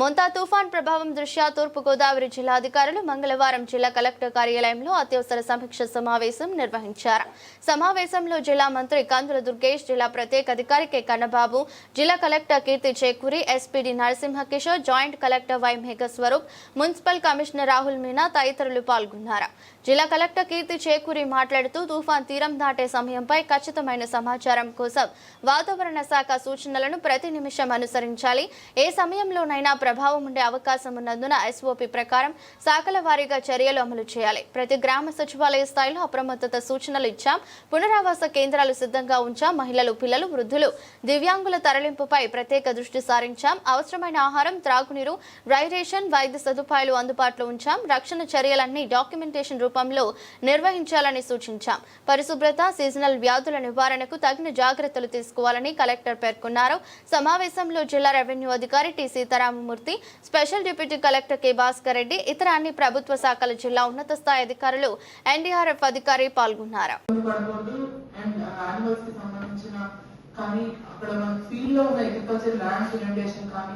మొంతా తుఫాన్ ప్రభావం దృష్ట్యా తూర్పుగోదావరి జిల్లా అధికారులు మంగళవారం జిల్లా కలెక్టర్ కార్యాలయంలో అత్యవసర సమీక్ష సమావేశం నిర్వహించారు. సమావేశంలో జిల్లా మంత్రి కందుల దుర్గేష్ జిల్లా ప్రత్యేక అధికారి కె. కన్నబాబు జిల్లా collector Keerthi Chekuri SPD Narasimha Kishore joint collector Y Meghaswaroop municipal commissioner Rahul Meena తదితరులు పాల్గొన్నారు. జిల్లా కలెక్టర్ కీర్తి చేకూరి మాట్లాడుతూ తుఫాన్ తీరం దాటే సమయంపై ఖచ్చితమైన సమాచారం కోసం వాతావరణ శాఖ సూచనలను ప్రతి నిమిషం అనుసరించాలి. ఏ సమయంలోనైనా ప్రభావం ఉండే అవకాశం ఉన్నందున ఎస్ఓపి ప్రకారం శాఖల వారీగా చర్యలు అమలు చేయాలి. ప్రతి గ్రామ సచివాలయ స్థాయిలో అప్రమత్తత సూచనలు ఇచ్చాం. పునరావాస కేంద్రాలు సిద్ధంగా ఉంచాం. మహిళలు పిల్లలు వృద్ధులు దివ్యాంగుల తరలింపుపై ప్రత్యేక దృష్టి సారించాం. అవసరమైన ఆహారం త్రాగునీరు డ్రైరేషన్ వైద్య సదుపాయాలు అందుబాటులో ఉంచాం. రక్షణ చర్యలన్నీ డాక్యుమెంటేషన్ రూపంలో నిర్వహించాలని సూచించాం. పరిశుభ్రత సీజనల్ వ్యాధుల నివారణకు తగిన జాగ్రత్తలు తీసుకోవాలని కలెక్టర్ పేర్కొన్నారు. సమావేశంలో జిల్లా రెవెన్యూ అధికారి T Seetharamamurthy special deputy collector K Bhaskar Reddy ఇతర అన్ని ప్రభుత్వ శాఖల జిల్లా ఉన్నత స్థాయి అధికారులు ఎన్డీఆర్ఎఫ్ అధికారి పాల్గొన్నారు. Uh, కానీ అక్కడ మన ఫీల్డ్లో ఉన్న అగ్రికల్చర్ ల్యాండ్ ఇరిటేషన్ కానీ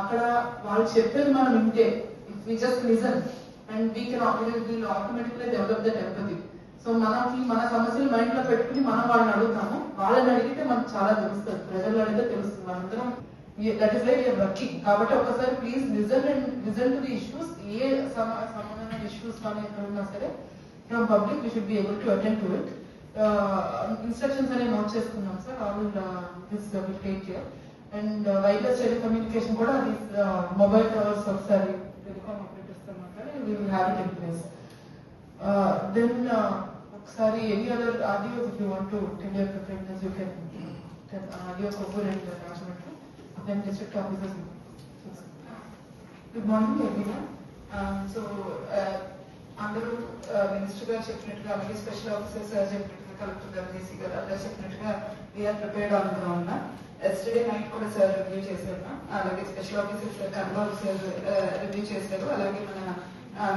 అక్కడ వాళ్ళు చెప్పేది మనం వింటే if we just listen and we can will automatically develop the empathy so మనకి మన సమస్యలు మైండ్లో పెట్టుకుని మనం వాళ్ళని అడుగుతాము. వాళ్ళని అడిగితే మనకు చాలా తెలుస్తుంది. ప్రజలు అడిగితే తెలుస్తుంది. అందరం దట్ ఇస్ లైక్ వర్కింగ్ కాబట్టి ఒకసారి please listen and listen to the issues ఏ సమ- సంబంధమైన ఇష్యూస్ కానీ ఎక్కడ ఉన్నా సరే from public we should be able to attend to it instructions అనేవి నోట్ చేసుకున్నాం sir. All this will take care and wireless telecommunication కూడా అది మొబైల్ టవర్స్ ఒకసారి టెలికామ్ ఆపరేటర్స్తో మాట్లాడి we will have it in place then ఒకసారి any other audio if you want to tell your preferences you can audio కొబ్బరి and Rajahmundry then district officers good morning everyone so అందరూ minister గారు చెప్పినట్టుగా అలాగే special officers చెప్పినట్టుగా collector గారు JC గారు అందరూ చెప్పినట్టుగా we are prepared on ground yesterday night కూడా సార్ రివ్యూ చేశారు అలాగే special officers Kannababu sir review చేశారు. అలాగే మన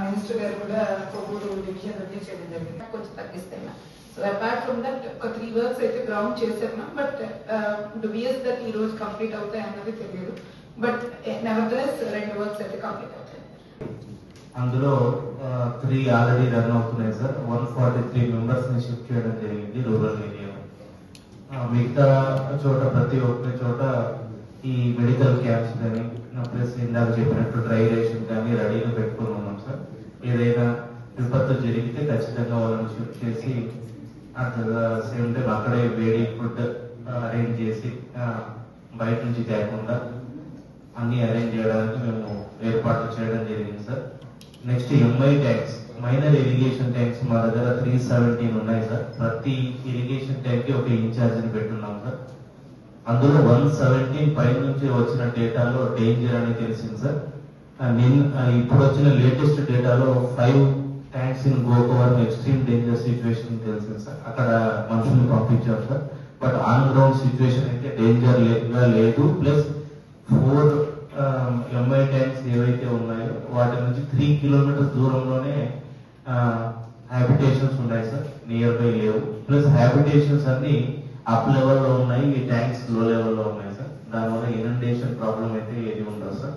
మినిస్టర్ గారు కూడా కొవ్వూరు డివిజన్ చేయడం జరిగింది. కొంచెం తగ్గిస్తాయి సో అపార్ట్ ఫ్రమ్ దట్ ఒక త్రీ వర్క్స్ అయితే గ్రౌండ్ చేశారు బట్ డుబియస్ దట్ ఈ రోజు కంప్లీట్ అవుతాయి అన్నది తెలియదు. బట్ నెవర్దలెస్ రెండు వర్క్స్ అయితే కంప్లీట్ అవుతాయి. అందులో త్రీ ఆల్రెడీ రన్ అవుతున్నాయి సార్. వన్ ఫార్టీ త్రీ మెంబర్స్ని షిఫ్ట్ చేయడం జరిగింది రూరల్ ఏరియా మిగతా చోట ప్రతి ఒక్క చోట ఈ మెడికల్ క్యాంప్స్ కానీ ప్లస్ ఇందాక చెప్పినట్టు డ్రై అన్ని రెడీగా పెట్టుకుని ఉన్నాం సార్. ఏదైనా విపత్తు జరిగితే ఖచ్చితంగా వాళ్ళని షిఫ్ట్ చేసి అట్ సేమ్ టైం అక్కడే వేడి ఫుడ్ అరేంజ్ చేసి బయట నుంచి తేకుండా అన్ని అరేంజ్ చేయడానికి మేము ఏర్పాట్లు చేయడం జరిగింది sir. Next MI tanks minor irrigation tanks మా దగ్గర త్రీ సెవెంటీన్ ఉన్నాయి సార్. ప్రతి ఇరిగేషన్ ట్యాంక్ ఒక ఇన్ఛార్జ్ని పెట్టున్నాం సార్. అందులో వన్ సెవెంటీన్ పై నుంచి వచ్చిన డేటాలో డేంజర్ అని తెలిసింది సార్. నిన్న uh, ఇప్పుడు వచ్చిన లేటెస్ట్ డేటాలో five tanks in Gokavaram extreme danger situation తెలిసింది సార్ అక్కడ మనుషుల్ని పంపించారు sir but on ground situation అయితే డేంజర్ లేదుగా లేదు. ప్లస్ ఫోర్ ఎంఐ ట్యాంక్స్ ఏవైతే ఉన్నాయో వాటి నుంచి త్రీ కిలోమీటర్స్ దూరంలోనే uh, హ్యాబిటేషన్స్ ఉన్నాయి సార్ నియర్ బై లేవు. ప్లస్ హ్యాబిటేషన్స్ అన్ని అప్ లెవెల్లో ఉన్నాయి. ఈ ట్యాంక్స్లో లెవెల్లో ఉన్నాయి సార్ దానివల్ల ఇనండేషన్ ప్రాబ్లం అయితే ఏది ఉండదు సార్